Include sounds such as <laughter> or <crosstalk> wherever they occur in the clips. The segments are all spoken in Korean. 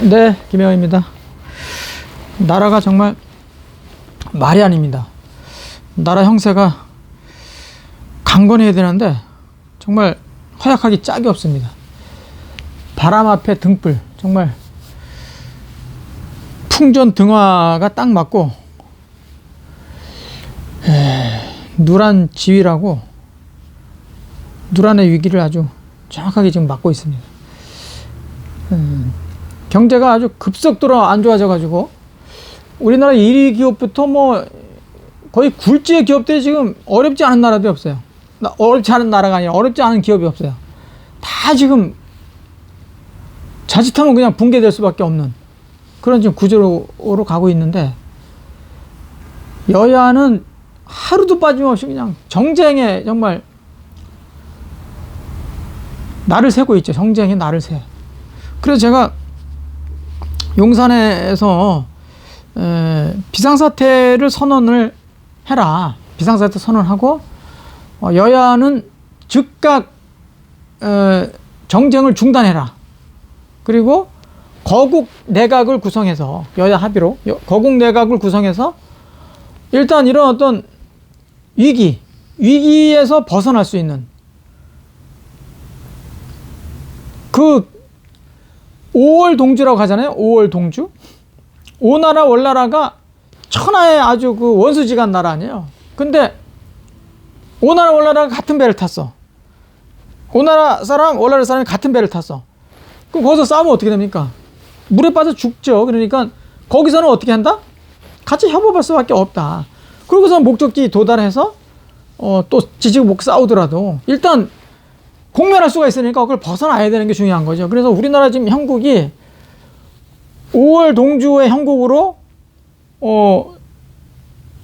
네, 김영입니다. 나라가 정말 말이 아닙니다. 나라 형세가 강건해야 되는데 정말 허약하기 짝이 없습니다. 바람 앞에 등불 정말 풍전 등화가 딱 맞고 에, 누란 지위라고 누란의 위기를 아주 정확하게 지금 맞고 있습니다. 음, 경제가 아주 급속도로 안 좋아져 가지고 우리나라 1위 기업부터 뭐 거의 굴지의 기업들이 지금 어렵지 않은 나라도 없어요. 나- 어렵지 않은 나라가 아니라 어렵지 않은 기업이 없어요. 다 지금 자칫하면 그냥 붕괴될 수밖에 없는 그런 지금 구조로 가고 있는데 여야는 하루도 빠짐없이 그냥 정쟁에 정말 날을 새고 있죠. 정쟁에 날을 새. 그래서 제가 용산에서 에, 비상사태를 선언을 해라. 비상사태 선언하고 어, 여야는 즉각 에, 정쟁을 중단해라. 그리고 거국 내각을 구성해서 여야 합의로 여- 거국 내각을 구성해서 일단 이런 어떤 위기 위기에서 벗어날 수 있는 그 5월 동주라고 하잖아요. 5월 동주. 오나라 월나라가 천하의 아주 그 원수지간 나라 아니에요. 근데 오나라 월나라가 같은 배를 탔어. 오나라 사람 월나라 사람이 같은 배를 탔어. 그럼 거기서 싸우면 어떻게 됩니까? 물에 빠져 죽죠. 그러니까 거기서는 어떻게 한다? 같이 협업할 수밖에 없다. 그러고서 목적지 도달해서 어, 또 지지고 목 싸우더라도 일단 공멸할 수가 있으니까 그걸 벗어나야 되는 게 중요한 거죠. 그래서 우리나라 지금 형국이 5월 동주의 형국으로 어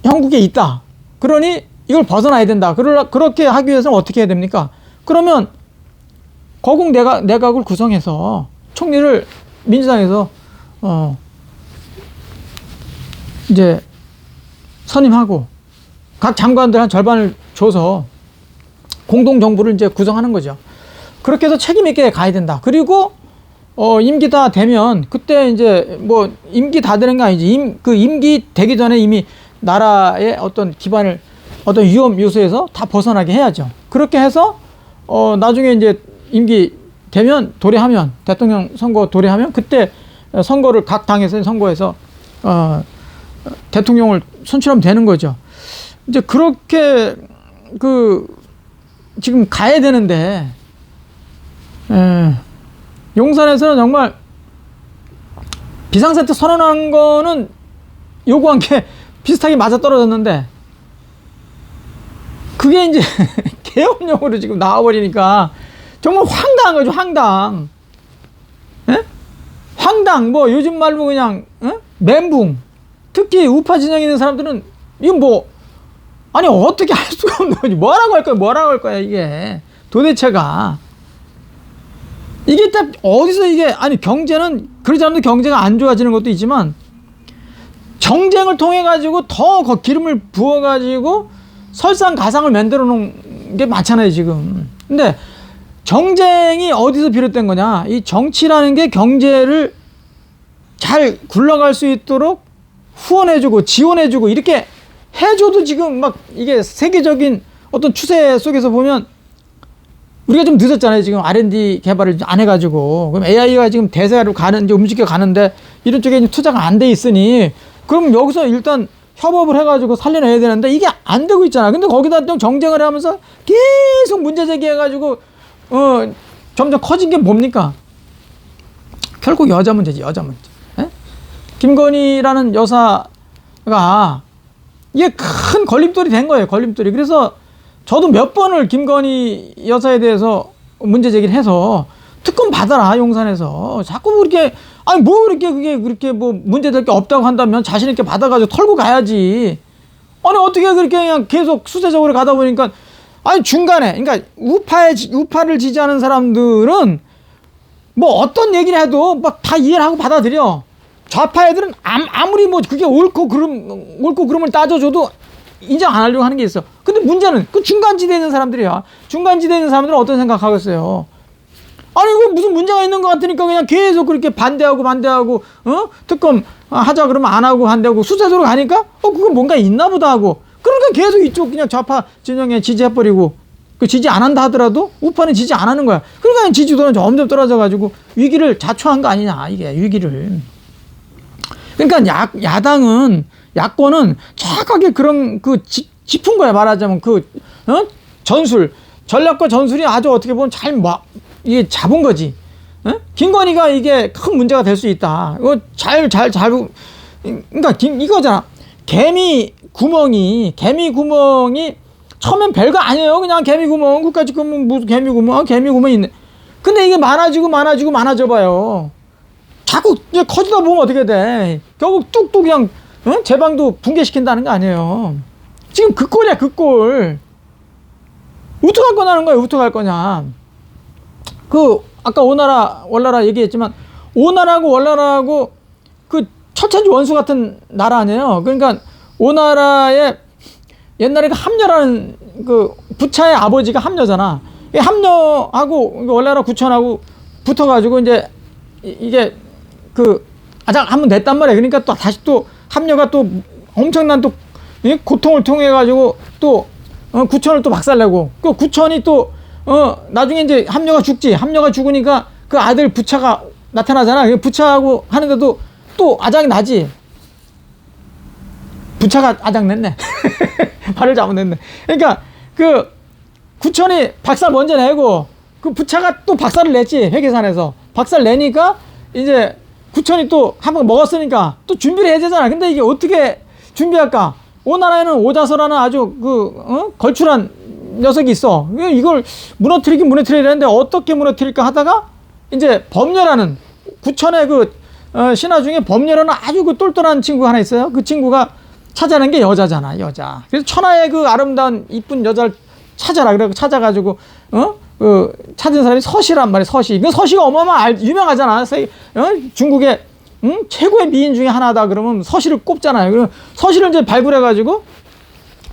형국에 있다. 그러니 이걸 벗어나야 된다. 그러, 그렇게 하기 위해서는 어떻게 해야 됩니까? 그러면 거국 내각, 내각을 구성해서 총리를 민주당에서 어 이제 선임하고 각 장관들 한 절반을 줘서 공동 정부를 이제 구성하는 거죠. 그렇게 해서 책임 있게 가야 된다. 그리고 어 임기 다 되면 그때 이제 뭐 임기 다 되는 게 아니지. 임 그 임기 되기 전에 이미 나라의 어떤 기반을 어떤 위험 요소에서 다 벗어나게 해야죠. 그렇게 해서 어 나중에 이제 임기 되면 도래하면 대통령 선거 도래하면 그때 선거를 각 당에서 선거에서 어 대통령을 선출하면 되는 거죠. 이제 그렇게 그 지금 가야 되는데. 에, 용산에서는 정말 비상사태 선언한 거는 요구한 게 비슷하게 맞아 떨어졌는데 그게 이제 <laughs> 개업용으로 지금 나와버리니까 정말 황당한 거죠 황당. 에? 황당. 뭐 요즘 말로 그냥 에? 멘붕. 특히 우파 진영에 있는 사람들은 이건 뭐 아니 어떻게 할 수가 없는 거지? 뭐라고 할 거야? 뭐라고 할 거야 이게? 도대체가. 이게 딱 어디서 이게 아니 경제는 그러지 않아도 경제가 안 좋아지는 것도 있지만 정쟁을 통해 가지고 더 거- 기름을 부어 가지고 설상가상을 만들어 놓은 게 많잖아요 지금. 근데 정쟁이 어디서 비롯된 거냐? 이 정치라는 게 경제를 잘 굴러갈 수 있도록 후원해주고 지원해주고 이렇게 해줘도 지금 막 이게 세계적인 어떤 추세 속에서 보면 우리가 좀 늦었잖아요. 지금 R&D 개발을 안 해가지고 그럼 AI가 지금 대세로 가는 이제 움직여 가는데 이런 쪽에 투자가 안 돼 있으니 그럼 여기서 일단 협업을 해가지고 살려내야 되는데 이게 안 되고 있잖아. 근데 거기다 또 정쟁을 하면서 계속 문제 제기해가지고 어 점점 커진 게 뭡니까? 결국 여자 문제지 여자 문제. 예? 김건희라는 여사가 이게 큰 걸림돌이 된 거예요. 걸림돌이. 그래서 저도 몇 번을 김건희 여사에 대해서 문제 제기를 해서 특검 받아라 용산에서 자꾸 뭐 이렇게 아니 뭐 그렇게 그게 그렇게 뭐 문제될 게 없다고 한다면 자신 있게 받아가지고 털고 가야지. 아니 어떻게 그렇게 그냥 계속 수세적으로 가다 보니까 아니 중간에 그러니까 우파에 지- 우파를 지지하는 사람들은 뭐 어떤 얘기를 해도 막 다 이해를 하고 받아들여. 좌파 애들은 암, 아무리 뭐 그게 옳고 그름 옳고 그름을 따져줘도 인정 안 하려고 하는 게 있어. 근데 문제는 그 중간지대에 있는 사람들이야. 중간지대에 있는 사람들은 어떤 생각하겠어요? 아니 이거 무슨 문제가 있는 것 같으니까 그냥 계속 그렇게 반대하고 반대하고 어 특검 하자 그러면 안 하고 반대하고 수사소로 가니까 어 그거 뭔가 있나 보다 하고 그러니까 계속 이쪽 그냥 좌파 진영에 지지해버리고 그 지지 안 한다 하더라도 우파는 지지 안 하는 거야 그러니까 지지도는 점점 떨어져 가지고 위기를 자초한 거 아니냐 이게 위기를 그러니까 야, 야당은 야권은 정확하게 그런 그 지, 짚은 거야 말하자면 그 어? 전술 전략과 전술이 아주 어떻게 보면 잘 뭐, 이게 잡은 거지. 어? 김건희가 이게 큰 문제가 될 수 있다. 이거 잘 잘 잘 그러니까 김, 이거잖아. 개미 구멍이 개미 구멍이 처음엔 별거 아니에요. 그냥 개미 구멍 끝까지 그러면 무슨 개미 구멍 아, 개미 구멍이 있네. 근데 이게 많아지고 많아지고 많아져 봐요. 자꾸 이제 커지다 보면 어떻게 돼? 결국 뚝뚝 그냥 어? 제 방도 붕괴시킨다는 거 아니에요. 지금 그 꼴이야 그 꼴. 우뚝할 거냐는 거야 우뚝할 거냐. 그 아까 오나라 월나라 얘기했지만 오나라하고 월나라하고 그 철천지 원수 같은 나라 아니에요. 그러니까 오나라의 옛날에 그 함녀라는 그 부차의 아버지가 함녀잖아. 이 함녀하고 월나라 구천하고 붙어가지고 이제 이- 이게 그 아장 한번 냈단 말이야. 그러니까 또 다시 또 함녀가 또 엄청난 또이 고통을 통해 가지고 또 어, 구천을 또 박살내고 그 구천이 또 어 나중에 이제 함녀가 죽지. 함녀가 죽으니까 그 아들 부차가 나타나잖아. 그 부차하고 하는데도 또 아장이 나지. 부차가 아장 냈네. <laughs> 발을 잘못냈네. 그러니까 그 구천이 박살 먼저 내고 그 부차가 또 박살을 냈지 회계산에서 박살 내니까 이제 구천이 또 한 번 먹었으니까 또 준비를 해야 되잖아. 근데 이게 어떻게 준비할까? 오나라에는 오자서라는 아주 그 어? 걸출한 녀석이 있어. 이걸 무너뜨리긴 무너뜨려야 되는데 어떻게 무너뜨릴까 하다가 이제 범녀라는 구천의 그 어, 신화 중에 범녀라는 아주 그 똘똘한 친구가 하나 있어요. 그 친구가 찾아낸 게 여자잖아, 여자. 그래서 천하의 그 아름다운 이쁜 여자를 찾아라. 그래 찾아가지고 어? 그 찾은 사람이 서시란 말이야, 서시. 그 서시가 어마어마 알- 유명하잖아. 세- 어? 중국의 응? 최고의 미인 중에 하나다 그러면 서시를 꼽잖아요. 그럼 서시를 이제 발굴해가지고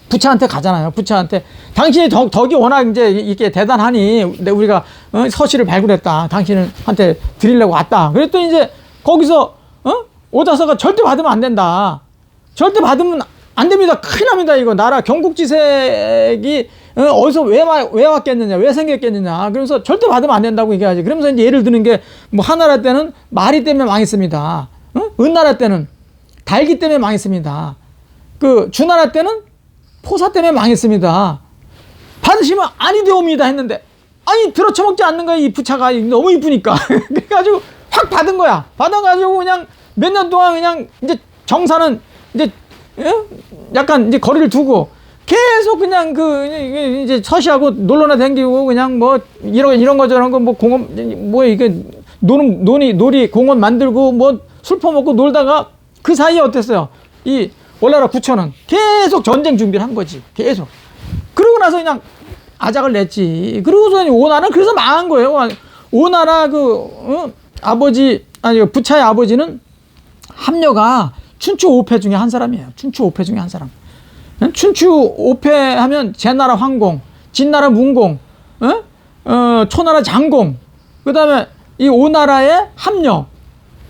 부처한테 가잖아요. 부처한테 당신이 덕, 덕이 워낙 이제 이게 대단하니 내 우리가 어, 서시를 발굴했다. 당신한테 드리려고 왔다. 그랬더니 이제 거기서 어? 오자서가 절대 받으면 안 된다. 절대 받으면 안 됩니다. 큰일 납니다. 이거 나라 경국지색이 어, 어디서 왜, 와- 왜 왔겠느냐, 왜 생겼겠느냐. 그래서 절대 받으면 안 된다고 얘기하지. 그러면서 이제 예를 드는 게 뭐 하나라 때는 마리 때문에 망했습니다. 어? 은나라 때는 달기 때문에 망했습니다. 그 주나라 때는 포사 때문에 망했습니다. 받으시면 아니 되옵니다 했는데 아니 들어쳐먹지 않는 거야 이 부차가 너무 이쁘니까 <laughs> 그래가지고 확 받은 거야 받아가지고 그냥 몇 년 동안 그냥 이제 정사는 이제 예? 약간 이제 거리를 두고 계속 그냥 그 이제 서시하고 놀러나 댕기고 그냥 뭐 이런 이런 거 저런 거 뭐 공원 뭐 이게 노는 논이 놀이 공원 만들고 뭐 술 퍼먹고 놀다가 그 사이에 어땠어요 이 월나라 구천은 계속 전쟁 준비를 한 거지 계속 그러고 나서 그냥 아작을 냈지. 그러고서 오나라는 그래서 망한 거예요. 오나라 그 어? 아버지 아니 부차의 아버지는 함녀가 춘추 5패 중에 한 사람이에요. 춘추 5패 중에 한 사람. 응? 춘추 5패 하면 제나라 황공, 진나라 문공, 어? 어, 초나라 장공, 그 다음에 이 오나라의 함녀,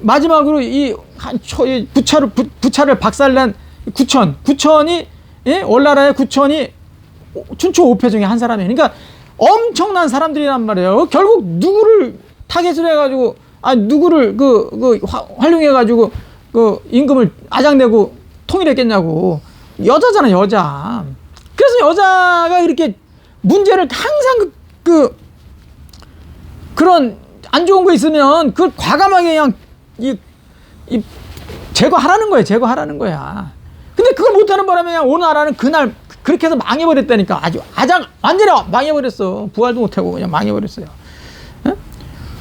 마지막으로 이, 한 초, 이 부차를, 부, 부차를 박살낸 구천, 구천이, 예? 월나라의 구천이 춘추 5패 중에 한 사람이에요. 그러니까 엄청난 사람들이란 말이에요. 결국 누구를 타겟을 해가지고, 아, 누구를 그, 그, 화- 활용해가지고 그 임금을 아장내고 통일했겠냐고. 여자잖아, 여자. 그래서 여자가 이렇게 문제를 항상 그, 그 그런 안 좋은 거 있으면 그걸 과감하게 그냥 이, 이 제거하라는 거야, 제거하라는 거야. 근데 그걸 못하는 바람에 오늘 나라는 그날 그렇게 해서 망해버렸다니까 아주 아장 완전히 망해버렸어. 부활도 못하고 그냥 망해버렸어요. 예?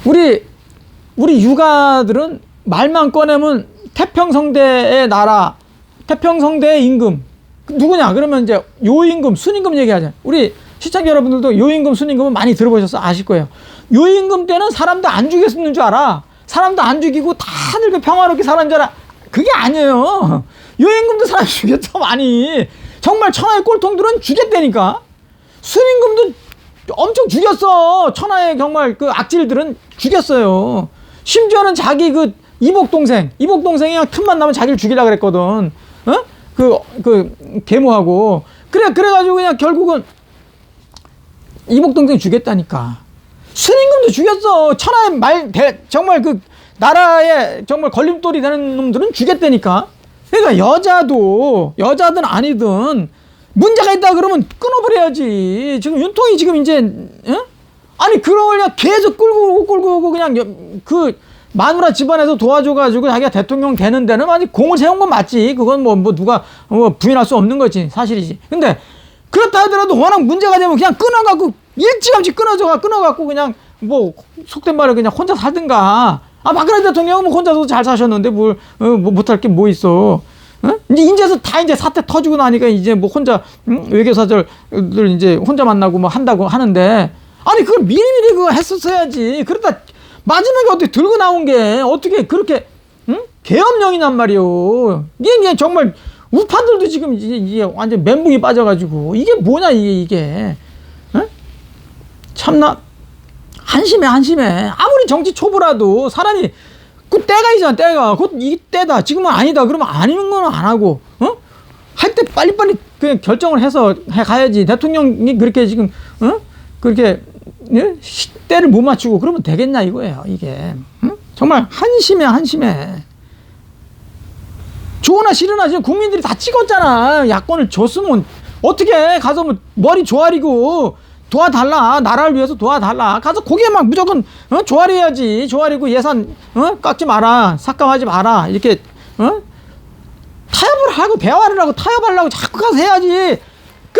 우리 우리 육아들은 말만 꺼내면 태평성대의 나라, 태평성대의 임금 누구냐? 그러면 이제 요임금, 순임금 얘기하자. 우리 시청자 여러분들도 요임금, 순임금은 많이 들어보셔서 아실 거예요. 요임금 때는 사람도 안 죽였는 줄 알아. 사람도 안 죽이고 다들 그 평화롭게 사는 줄 알아. 그게 아니에요. 요임금도 사람 죽였어 많이. 정말 천하의 꼴통들은 죽였다니까. 순임금도 엄청 죽였어. 천하의 정말 그 악질들은 죽였어요. 심지어는 자기 그 이복 동생, 이복 동생이 그냥 틈만 나면 자기를 죽이려 그랬거든. 어? 그, 그, 계모하고. 그래, 그래가지고 그냥 결국은 이복 동생 죽였다니까. 스님금도 죽였어. 천하의 말, 대, 정말 그, 나라에 정말 걸림돌이 되는 놈들은 죽였다니까. 그러니까 여자도, 여자든 아니든, 문제가 있다 그러면 끊어버려야지. 지금 윤통이 지금 이제, 어? 아니, 그냥 계속 끌고 오고 끌고 오고 그냥 여- 그, 마누라 집안에서 도와줘가지고 자기가 대통령 되는 데는 아직 공을 세운 건 맞지. 그건 뭐, 뭐 누가 뭐 부인할 수 없는 거지. 사실이지. 근데 그렇다 하더라도 워낙 문제가 되면 그냥 끊어갖고 일찌감치 끊어져가 끊어갖고 그냥 뭐 속된 말을 그냥 혼자 살든가. 아 박근혜 대통령은 뭐 혼자서 잘 사셨는데 뭘 어, 뭐 못할 게 뭐 있어. 어? 이제 인제서 다 이제 사태 터지고 나니까 이제 뭐 혼자 응? 외교사절들 이제 혼자 만나고 뭐 한다고 하는데 아니 그걸 미리미리 그거 했었어야지. 그러다 마지막에 어떻게 들고 나온 게 어떻게 그렇게 응? 계엄령이란 말이요. 이게, 이게 정말 우파들도 지금 이제, 이제 완전 멘붕이 빠져가지고 이게 뭐냐 이게 이게 응? 참나 한심해 한심해 아무리 정치 초보라도 사람이 그 때가 있잖아 때가 곧이 때다 지금은 아니다 그러면 아닌 건 안 하고 어? 할 때 빨리빨리 그냥 결정을 해서 해 가야지 대통령이 그렇게 지금 어? 그렇게 예? 시- 때를 못 맞추고 그러면 되겠냐 이거예요 이게 응? 정말 한심해 한심해 좋으나 싫으나 지금 국민들이 다 찍었잖아. 야권을 줬으면 어떻게 가서 뭐 머리 조아리고 도와달라. 나라를 위해서 도와달라. 가서 거기에 막 무조건 어? 조아려야지. 조아리고 예산 어? 깎지 마라. 삭감하지 마라. 이렇게 어? 타협을 하고 대화를 하고 타협하려고 자꾸 가서 해야지.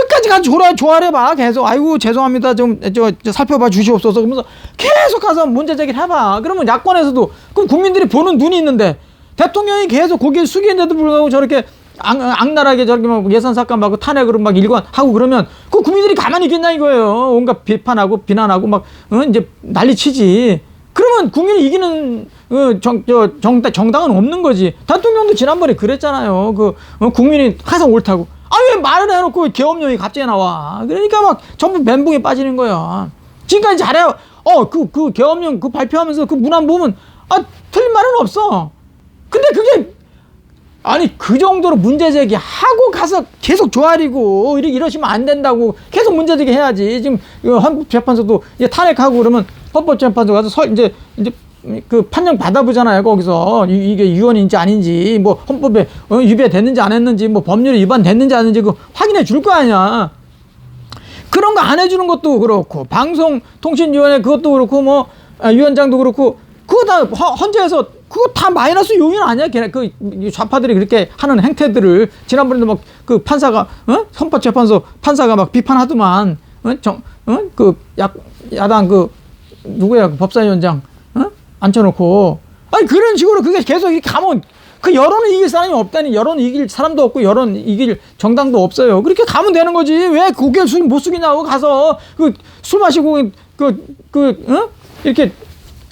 끝까지 가서 조아, 조아려봐. 계속. 아이고, 죄송합니다. 좀, 저, 저 살펴봐 주시옵소서. 그러면서 계속 가서 문제 제기를 해봐. 그러면 야권에서도, 그럼 국민들이 보는 눈이 있는데, 대통령이 계속 고개를 숙이는데도 불구하고 저렇게 악, 악랄하게 저렇게 막 예산 삭감 하고 탄핵으로 막 일관하고 그러면 그 국민들이 가만히 있겠냐 이거예요. 온갖 비판하고 비난하고 막, 어, 이제 난리 치지. 그러면 국민이 이기는 어, 정, 저, 정, 정당은 없는 거지. 대통령도 지난번에 그랬잖아요. 그 어, 국민이 항상 옳다고. 아 왜 말을 해놓고 계엄령이 갑자기 나와? 그러니까 막 전부 멘붕에 빠지는 거야. 지금까지 잘해요. 어그그 계엄령 그 발표하면서 그 문안 보면 아 틀린 말은 없어. 근데 그게 아니 그 정도로 문제 제기하고 가서 계속 조아리고 이러, 이러시면 안 된다고 계속 문제 제기 해야지 지금 이거 헌법재판소도 이제 탄핵하고 그러면 헌법재판소 가서 설 이제 이제 그 판정 받아보잖아요 거기서 이, 게 유언인지 아닌지 뭐 헌법에 어, 위배됐는지 안 했는지 뭐 법률에 위반됐는지 안 했는지 그 확인해 줄 거 아니야 그런 거 안 해주는 것도 그렇고 방송통신위원회 그것도 그렇고 뭐 아, 위원장도 그렇고 그거 다 헌- 헌재에서 그거 다 마이너스 요인 아니야? 걔네 그 좌파들이 그렇게 하는 행태들을 지난번에도 막 그 판사가 어? 헌법재판소 판사가 막 비판하더만 어? 정그 야당 그 누구야 그 법사위원장 어? 앉혀놓고 아니 그런 식으로 그게 계속 이렇게 가면 그 여론을 이길 사람이 없다니 여론 이길 사람도 없고 여론 이길 정당도 없어요. 그렇게 가면 되는 거지. 왜 고개를 숙, 못 숙이냐고 가서 그 술 마시고 그, 그, 어? 이렇게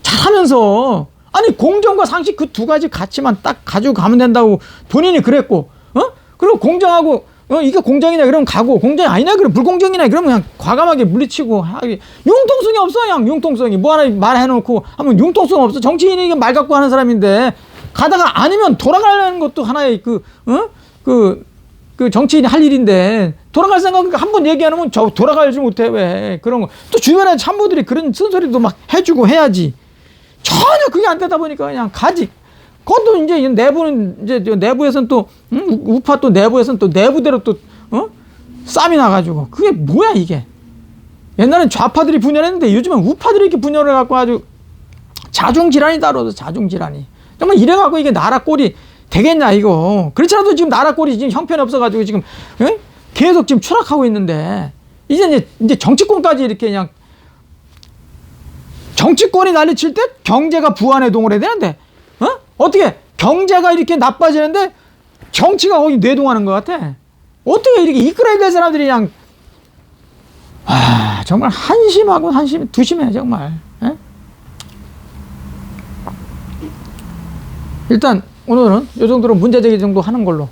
잘하면서 아니 공정과 상식 그 두 가지 가치만 딱 가지고 가면 된다고 본인이 그랬고 어? 그리고 공정하고 어 이게 공정이냐? 그러면 가고. 공정이 아니냐? 그러면 불공정이냐? 그러면 그냥 과감하게 물리치고. 하기 융통성이 없어 그냥. 융통성이. 뭐 하나 말해놓고. 하면 융통성 없어. 정치인이 말 갖고 하는 사람인데 가다가 아니면 돌아가려는 것도 하나의 그 어? 그, 그 정치인이 할 일인데 돌아갈 생각 한 번 얘기하면 저 돌아가지 못해 왜? 그런 거. 또 주변에 참모들이 그런 쓴소리도 막 해주고 해야지. 전혀 그게 안 되다 보니까 그냥 가지. 그것도 이제 내부는 이제 저 내부에서는 또 응? 우- 우파 또 내부에서는 또 내부대로 또 어? 쌈이 나가지고 그게 뭐야 이게? 옛날엔 좌파들이 분열했는데 요즘은 우파들이 이렇게 분열을 갖고 아주 자중 질환이다 그러서 자중 질환이. 정말 이래 갖고 이게 나라 꼴이 되겠냐 이거. 그렇지 않아도 지금 나라 꼴이 지금 형편이 없어가지고 지금 응? 계속 지금 추락하고 있는데 이제 이제, 이제 정치권까지 이렇게 그냥 정치권이 난리칠 때 경제가 부안에 동을 해야 되는데 어? 어떻게 경제가 이렇게 나빠지는데 정치가 거기 뇌동하는 것 같아 어떻게 이렇게 이끌어야 될 사람들이 그냥 아 정말 한심하고 한심 두심해 정말 예? 일단 오늘은 이 정도로 문제 제기 정도 하는 걸로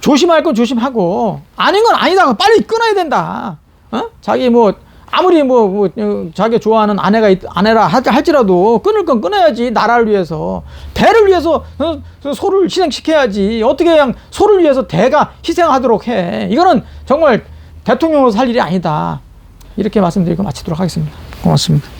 조심할 건 조심하고 아닌 건 아니다 빨리 끊어야 된다 어? 자기 뭐 아무리 뭐, 뭐 어, 자기가 좋아하는 아내가 있- 아내라 할- 할지라도 끊을 건 끊어야지 나라를 위해서. 대를 위해서 어, 저 소를 희생시켜야지. 어떻게 그냥 소를 위해서 대가 희생하도록 해. 이거는 정말 대통령으로 살 일이 아니다. 이렇게 말씀드리고 마치도록 하겠습니다. 고맙습니다.